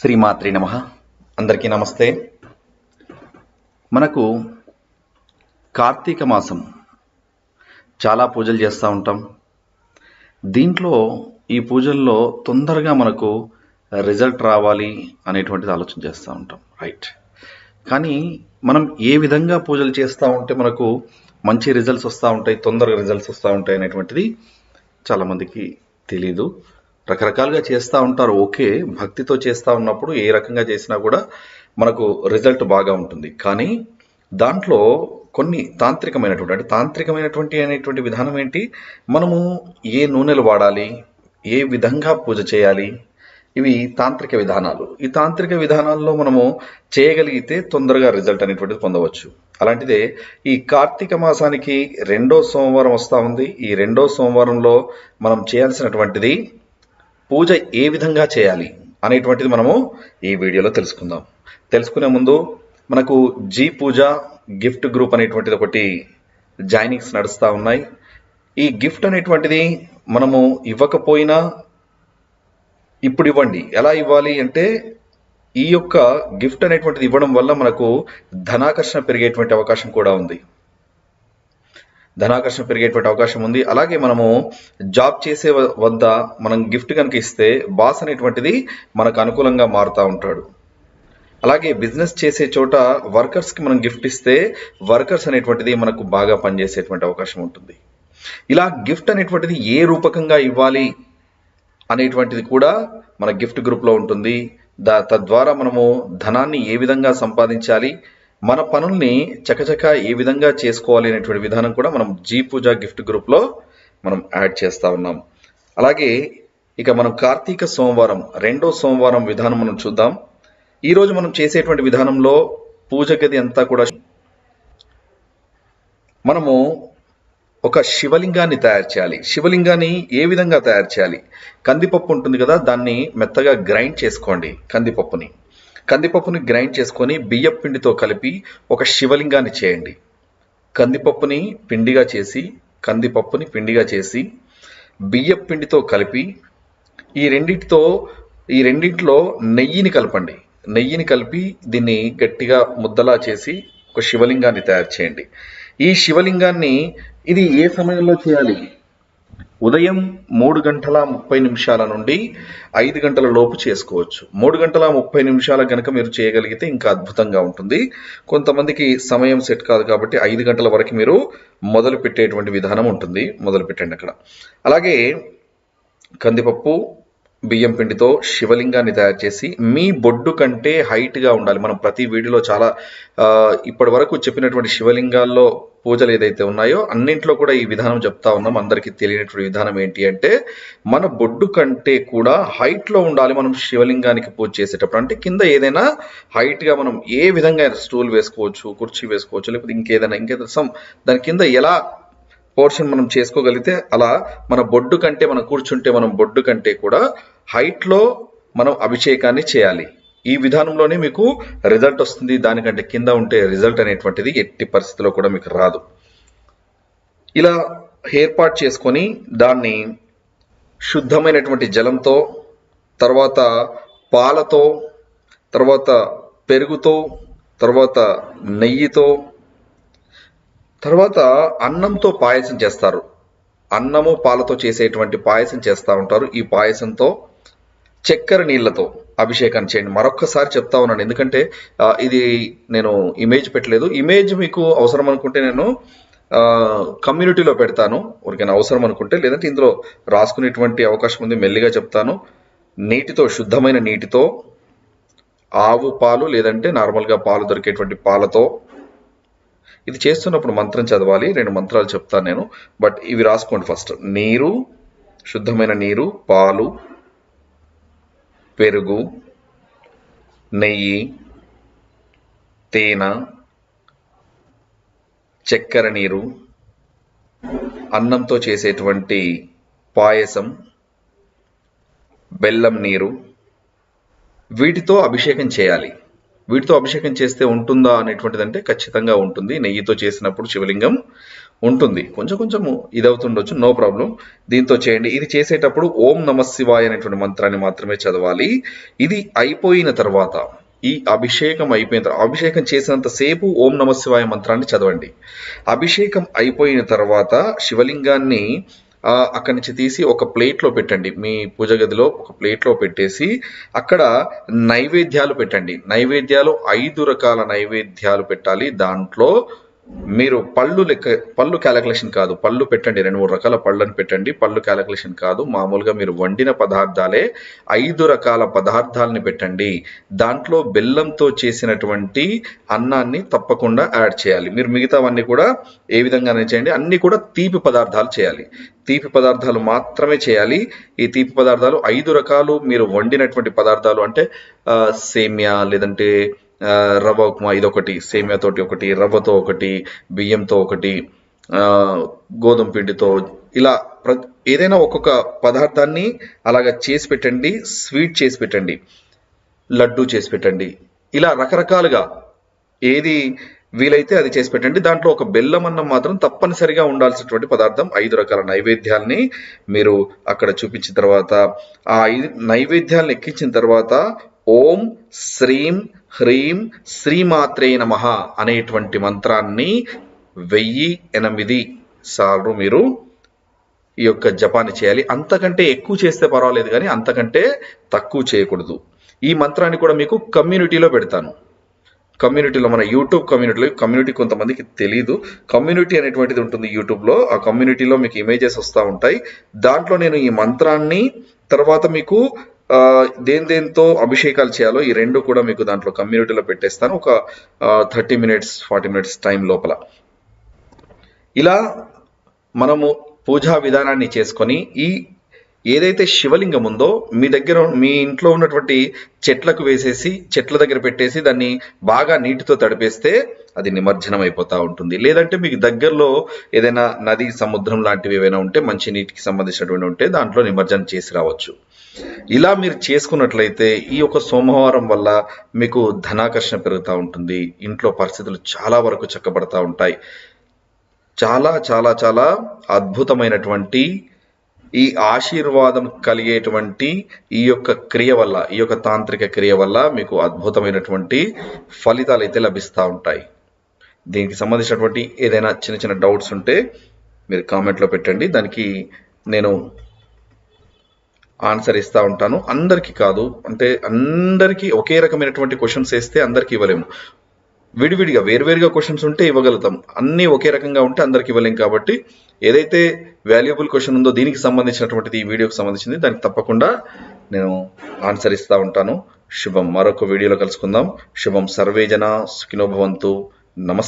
శ్రీమాత్రి నమ. అందరికీ నమస్తే. మనకు కార్తీక మాసం. చాలా పూజలు చేస్తూ ఉంటాం. దీంట్లో ఈ పూజల్లో తొందరగా మనకు రిజల్ట్ రావాలి అనేటువంటిది ఆలోచన చేస్తూ ఉంటాం. రైట్. కానీ మనం ఏ విధంగా పూజలు చేస్తూ ఉంటే మనకు మంచి రిజల్ట్స్ వస్తూ ఉంటాయి తొందరగా రిజల్ట్స్ వస్తూ ఉంటాయి అనేటువంటిది చాలామందికి తెలీదు. రకరకాలుగా చేస్తూ ఉంటారు. ఓకే భక్తితో చేస్తూ ఉన్నప్పుడు ఏ రకంగా చేసినా కూడా మనకు రిజల్ట్ బాగా ఉంటుంది. కానీ దాంట్లో కొన్ని తాంత్రికమైనటువంటి అంటే తాంత్రికమైనటువంటి అనేటువంటి విధానం ఏంటి? మనము ఏ నూనెలు వాడాలి? ఏ విధంగా పూజ చేయాలి? ఇవి తాంత్రిక విధానాలు. ఈ తాంత్రిక విధానాల్లో మనము చేయగలిగితే తొందరగా రిజల్ట్ అనేటువంటిది పొందవచ్చు. అలాంటిదే ఈ కార్తీక మాసానికి రెండో సోమవారం వస్తూ ఉంది. ఈ రెండో సోమవారంలో మనం చేయాల్సినటువంటిది పూజ ఏ విధంగా చేయాలి అనేటువంటిది మనము ఈ వీడియోలో తెలుసుకుందాం. తెలుసుకునే ముందు మనకు జీ పూజ గిఫ్ట్ గ్రూప్ అనేటువంటిది ఒకటి జాయినింగ్స్ నడుస్తూ ఉన్నాయి. ఈ గిఫ్ట్ అనేటువంటిది మనము ఇవ్వకపోయినా ఇప్పుడు ఇవ్వండి. ఎలా ఇవ్వాలి అంటే ఈ యొక్క గిఫ్ట్ అనేటువంటిది ఇవ్వడం వల్ల మనకు ధనాకర్షణ పెరిగేటువంటి అవకాశం కూడా ఉంది. ధనాకర్షణ పెరిగేటువంటి అవకాశం ఉంది. అలాగే మనము జాబ్ చేసే వద్ద మనం గిఫ్ట్ కనుక ఇస్తే బాస్ అనేటువంటిది మనకు అనుకూలంగా మారుతూ ఉంటాడు. అలాగే బిజినెస్ చేసే చోట వర్కర్స్కి మనం గిఫ్ట్ ఇస్తే వర్కర్స్ అనేటువంటిది మనకు బాగా పనిచేసేటువంటి అవకాశం ఉంటుంది. ఇలా గిఫ్ట్ అనేటువంటిది ఏ రూపకంగా ఇవ్వాలి అనేటువంటిది కూడా మన గిఫ్ట్ గ్రూప్లో ఉంటుంది. దా తద్వారా మనము ధనాన్ని ఏ విధంగా సంపాదించాలి మన పనుల్ని చకచక ఏ విధంగా చేసుకోవాలి అనేటువంటి విధానం కూడా మనం జీ పూజ గిఫ్ట్ గ్రూప్లో మనం యాడ్ చేస్తూ ఉన్నాం. అలాగే ఇక మనం కార్తీక సోమవారం రెండో సోమవారం విధానం మనం చూద్దాం. ఈరోజు మనం చేసేటువంటి విధానంలో పూజ గది అంతా కూడా మనము ఒక శివలింగాన్ని తయారు చేయాలి. శివలింగాన్ని ఏ విధంగా తయారు చేయాలి? కందిపప్పు ఉంటుంది కదా దాన్ని మెత్తగా గ్రైండ్ చేసుకోండి కందిపప్పుని. కందిపప్పుని గ్రైండ్ చేసుకొని బియ్యం పిండితో కలిపి ఒక శివలింగాన్ని చేయండి. కందిపప్పుని పిండిగా చేసి కందిపప్పుని పిండిగా చేసి బియ్యం పిండితో కలిపి ఈ రెండింటితో ఈ రెండింటిలో నెయ్యిని కలపండి. నెయ్యిని కలిపి దీన్ని గట్టిగా ముద్దలా చేసి ఒక శివలింగాన్ని తయారు చేయండి. ఈ శివలింగాన్ని ఇది ఏ సమయంలో చేయాలి? ఉదయం మూడు గంటల ముప్పై నిమిషాల నుండి ఐదు గంటల లోపు చేసుకోవచ్చు. మూడు గంటల ముప్పై నిమిషాల కనుక మీరు చేయగలిగితే ఇంకా అద్భుతంగా ఉంటుంది. కొంతమందికి సమయం సెట్ కాదు కాబట్టి ఐదు గంటల వరకు మీరు మొదలు పెట్టేటువంటి విధానం ఉంటుంది. మొదలు పెట్టండి అక్కడ. అలాగే కందిపప్పు బియ్యం పిండితో శివలింగాన్ని తయారు చేసి మీ బొడ్డు కంటే హైట్గా ఉండాలి. మనం ప్రతి వీడియోలో చాలా ఇప్పటి వరకు చెప్పినటువంటి శివలింగాల్లో పూజలు ఏదైతే ఉన్నాయో అన్నింట్లో కూడా ఈ విధానం చెప్తా ఉన్నాం. అందరికీ తెలియనటువంటి విధానం ఏంటి అంటే మన బొడ్డు కంటే కూడా హైట్లో ఉండాలి మనం శివలింగానికి పూజ చేసేటప్పుడు. అంటే కింద ఏదైనా హైట్గా మనం ఏ విధంగా స్టూల్ వేసుకోవచ్చు కుర్చీ వేసుకోవచ్చు లేకపోతే ఇంకేదైనా ఇంకేదైనా సమ్ దాని కింద ఎలా పోర్షన్ మనం చేసుకోగలిగితే అలా మన బొడ్డు కంటే మనం కూర్చుంటే మనం బొడ్డు కంటే కూడా హైట్లో మనం అభిషేకాన్ని చేయాలి. ఈ విధానంలోనే మీకు రిజల్ట్ వస్తుంది. దానికంటే కింద ఉంటే రిజల్ట్ అనేటువంటిది ఎట్టి పరిస్థితిలో కూడా మీకు రాదు. ఇలా ఏర్పాటు చేసుకొని దాన్ని శుద్ధమైనటువంటి జలంతో తర్వాత పాలతో తర్వాత పెరుగుతో తర్వాత నెయ్యితో తర్వాత అన్నంతో పాయసం చేస్తారు. అన్నము పాలతో చేసేటువంటి పాయసం చేస్తూ ఉంటారు. ఈ పాయసంతో చక్కెర నీళ్ళతో. అభిషేకాన్ని చేయండి. మరొక్కసారి చెప్తా ఉన్నాను. ఎందుకంటే ఇది నేను ఇమేజ్ పెట్టలేదు. ఇమేజ్ మీకు అవసరం అనుకుంటే నేను కమ్యూనిటీలో పెడతాను. ఎవరికైనా అవసరం అనుకుంటే లేదంటే ఇందులో రాసుకునేటువంటి అవకాశం ఉంది మెల్లిగా చెప్తాను. నీటితో శుద్ధమైన నీటితో ఆవు పాలు లేదంటే నార్మల్గా పాలు దొరికేటువంటి పాలతో ఇది చేస్తున్నప్పుడు మంత్రం చదవాలి రెండు మంత్రాలు చెప్తాను నేను. బట్ ఇవి రాసుకోండి ఫస్ట్. నీరు శుద్ధమైన నీరు పాలు పెరుగు నెయ్యి తేనె చక్కెర నీరు అన్నంతో చేసేటువంటి పాయసం బెల్లం నీరు వీటితో అభిషేకం చేయాలి. వీటితో అభిషేకం చేస్తే ఉంటుందా అనేటువంటిది అంటే ఖచ్చితంగా ఉంటుంది. నెయ్యితో చేసినప్పుడు శివలింగం ఉంటుంది. కొంచెం కొంచెము ఇది అవుతుండొచ్చు నో ప్రాబ్లం దీంతో చేయండి. ఇది చేసేటప్పుడు ఓం నమ శివాయ అనేటువంటి మంత్రాన్ని మాత్రమే చదవాలి. ఇది అయిపోయిన తర్వాత ఈ అభిషేకం అయిపోయిన తర్వాత అభిషేకం చేసినంత సేపు ఓం నమ శివాయ మంత్రాన్ని చదవండి. అభిషేకం అయిపోయిన తర్వాత శివలింగాన్ని అక్కడి నుంచి తీసి ఒక ప్లేట్లో పెట్టండి. మీ పూజ గదిలో ఒక ప్లేట్లో పెట్టేసి అక్కడ నైవేద్యాలు పెట్టండి. నైవేద్యాలు ఐదు రకాల నైవేద్యాలు పెట్టాలి. దాంట్లో మీరు పళ్ళు లెక్క పళ్ళు క్యాలిక్యులేషన్ కాదు పళ్ళు పెట్టండి రెండు మూడు రకాల పళ్ళని పెట్టండి పళ్ళు క్యాలిక్యులేషన్ కాదు మామూలుగా మీరు వండిన పదార్థాలే ఐదు రకాల పదార్థాలని పెట్టండి. దాంట్లో బెల్లంతో చేసినటువంటి అన్నాన్ని తప్పకుండా యాడ్ చేయాలి. మీరు మిగతావన్నీ కూడా ఏ విధంగానే చేయండి అన్నీ కూడా తీపి పదార్థాలు చేయాలి. తీపి పదార్థాలు మాత్రమే చేయాలి. ఈ తీపి పదార్థాలు ఐదు రకాలు మీరు వండినటువంటి పదార్థాలు అంటే సేమియా లేదంటే రవ్వ ఉప్మా ఇదొకటి సేమియాతోటి ఒకటి రవ్వతో ఒకటి బియ్యంతో ఒకటి గోధుమ పిండితో ఇలా ప్ర ఏదైనా ఒక్కొక్క పదార్థాన్ని అలాగా చేసి పెట్టండి స్వీట్ చేసి పెట్టండి లడ్డు చేసి పెట్టండి. ఇలా రకరకాలుగా ఏది వీలైతే అది చేసి పెట్టండి. దాంట్లో ఒక బెల్లం అన్నం మాత్రం తప్పనిసరిగా ఉండాల్సినటువంటి పదార్థం ఐదు రకాల నైవేద్యాల్ని మీరు అక్కడ చూపించిన తర్వాత ఆ ఐదు నైవేద్యాలను ఎక్కించిన తర్వాత ఓం శ్రీం హ్రీం శ్రీమాత్రే నమ అనేటువంటి మంత్రాన్ని వెయ్యి ఎనిమిది సార్లు మీరు ఈ యొక్క జపాన్ని చేయాలి. అంతకంటే ఎక్కువ చేస్తే పర్వాలేదు కానీ అంతకంటే తక్కువ చేయకూడదు. ఈ మంత్రాన్ని కూడా మీకు కమ్యూనిటీలో పెడతాను. కమ్యూనిటీలో మన యూట్యూబ్ కమ్యూనిటీలో కమ్యూనిటీ కొంతమందికి తెలియదు కమ్యూనిటీ అనేటువంటిది ఉంటుంది యూట్యూబ్లో. ఆ కమ్యూనిటీలో మీకు ఇమేజెస్ వస్తూ ఉంటాయి. దాంట్లో నేను ఈ మంత్రాన్ని తర్వాత మీకు దేని దేంతో అభిషేకాలు చేయాలో ఈ రెండు కూడా మీకు దాంట్లో కమ్యూనిటీలో పెట్టేస్తాను. ఒక thirty minutes forty minutes time లోపల. ఇలా మనము పూజా విధానాన్ని చేసుకొని ఈ ఏదైతే శివలింగం ఉందో మీ దగ్గర మీ ఇంట్లో ఉన్నటువంటి చెట్లకు వేసేసి చెట్ల దగ్గర పెట్టేసి దాన్ని బాగా నీటితో తడిపేస్తే అది నిమజ్జనం అయిపోతూ ఉంటుంది. లేదంటే మీకు దగ్గరలో ఏదైనా నది సముద్రం లాంటివి ఏవైనా ఉంటే మంచి నీటికి సంబంధించినటువంటి ఉంటే దాంట్లో నిమజ్జనం చేసి రావచ్చు. ఇలా మీరు చేసుకున్నట్లయితే ఈ యొక్క సోమవారం వల్ల మీకు ధనాకర్షణ పెరుగుతూ ఉంటుంది. ఇంట్లో పరిస్థితులు చాలా వరకు చక్కబడతా ఉంటాయి. చాలా చాలా చాలా అద్భుతమైనటువంటి ఈ ఆశీర్వాదం కలిగేటువంటి ఈ యొక్క క్రియ వల్ల ఈ యొక్క తాంత్రిక క్రియ వల్ల మీకు అద్భుతమైనటువంటి ఫలితాలు అయితే లభిస్తూ ఉంటాయి. దీనికి సంబంధించినటువంటి ఏదైనా చిన్న చిన్న డౌట్స్ ఉంటే మీరు కామెంట్లో పెట్టండి. దానికి నేను ఆన్సర్ ఇస్తూ ఉంటాను. అందరికీ కాదు అంటే అందరికీ ఒకే రకమైనటువంటి క్వశ్చన్స్ వేస్తే అందరికీ ఇవ్వలేము. విడివిడిగా వేరువేరుగా క్వశ్చన్స్ ఉంటే ఇవ్వగలుగుతాం. అన్నీ ఒకే రకంగా ఉంటే అందరికి ఇవ్వలేం కాబట్టి ఏదైతే వాల్యుబుల్ క్వశ్చన్ ఉందో దీనికి సంబంధించినటువంటిది ఈ వీడియోకి సంబంధించింది దానికి తప్పకుండా నేను ఆన్సర్ ఇస్తూ ఉంటాను. శుభం. మరొక వీడియోలో కలుసుకుందాం. శుభం. సర్వేజన సుఖినోభవంతు నమస్తే.